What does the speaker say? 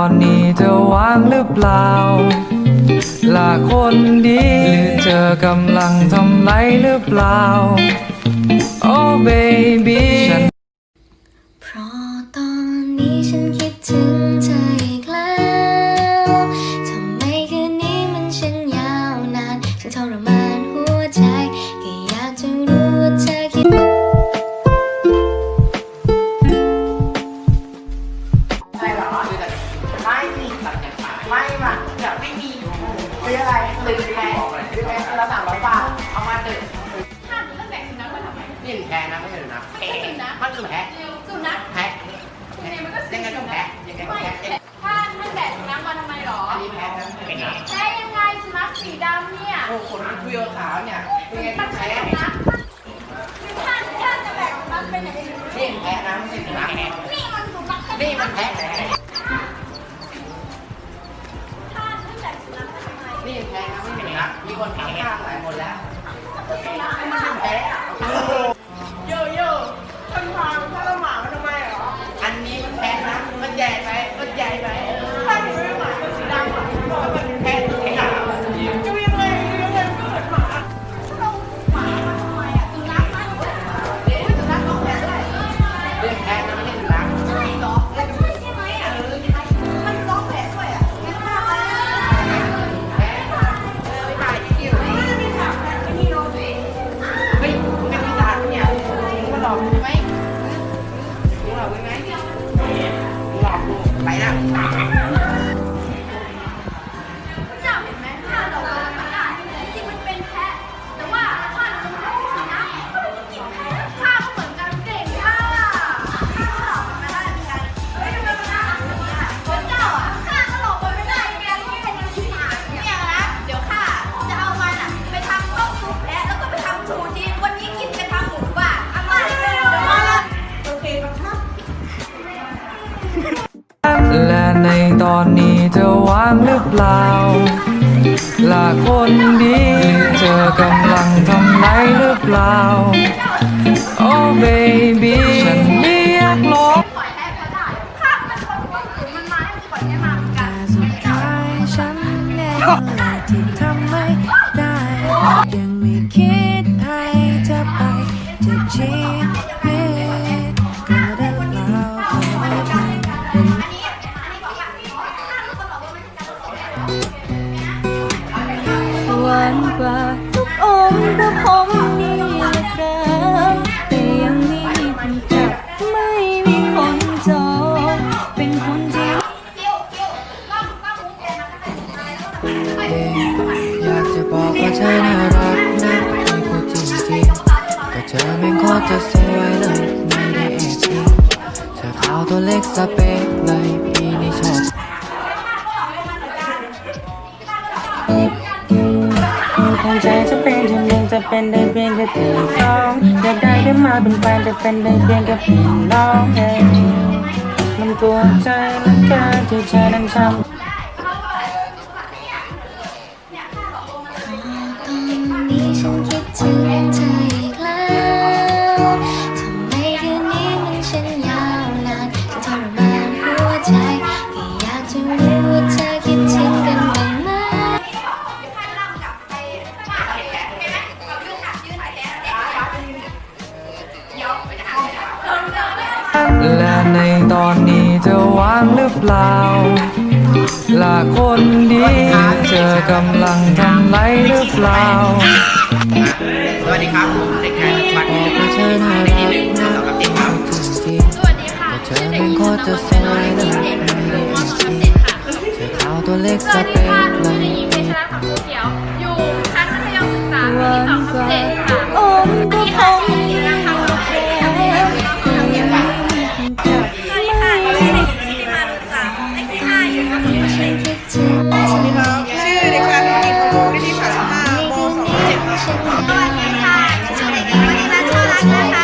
อนนี้เธอวางหรือเปล่าลาคนดีหรือเธอกำลังทำไรหรือเปล่า Oh baby มาทำไมนี่แพงนะไม่ใช่หรือนะแพงมันคือแพงสุนัขแพงยังไงมันก็ยังไงต้องแพงยังไงต้องไม่แพงท่านท่านแบ่งสุนัขมาทำไมหรออันนี้แพงนะเป็นไงแพ้ยังไงสุนัขสีดำเนี่ยโอ้ขนมันเกลียวขาวเนี่ยเป็นไงมัต้อนงแพใช่งสุนัขท่านท่านจะแบ่งสุนัขเป็นอย่างอื่นนี่แพงนะไม่ใช่หรือนะนี่มันสุนัขนี่มันแพงท่านท่านแบ่งสุนัขมาทำไมนี่แพงนะไม่ใช่หรือนะมีคนถามข้างหลายคนแล้วแพงโย 了。อนนี้เธอว่างหรือเปล่าล่ะคนดี เธอกำลังทำไรหรือเปล่า Oh baby ฉันเรียกร้องปล่อยแพะก็ได้ข้าเป็นคนควบคุมมันมาให้ปล่อยแพะมาเหมือนกันสุดท้ายฉันเองแหละที่ทำไม่ได้ยังไม่คิด อยากจะบอกว่าเธอน่ารักนะที่พูดจริงๆแต่เธอแม่งโคตรจะสวยเลยไม่ได้แอบอิงเธอขาวตัวเล็กสเปคเลยพี่นี่ชอบคงใจจะเป็นที่หนึ่งจะเป็นได้เพียงแค่ที่สองอยากได้ได้มาเป็นแฟนจะเป็นได้เพียงแค่พี่น้องเองมันปวดใจเหลือเกินที่เธอนั้นทำ และในตอนนี้เธอว่างหรือเปล่าล่ะคนดีเธอกำลังทำไรหรือเปล่าสวัสดีครับผมเด็กชายบัตรบอกว่าเธอน่าในรัที่กหนึ่งนะสองกับเจ็ดครับจริงสวัสดีค่ะๆแต่เธอแม่งโคตรจะสวยเลยไม่ได้แอบอิงเธอขาวตัวเล็กสสวัสเปดีคค่ะเลชื่อยหญิงเพชรรัตน์คำพูเขียวอยู่ชั้นมัธยมศึกษาปีที่สองทับเจ็ดค่ะ 给我看，你确定你确定？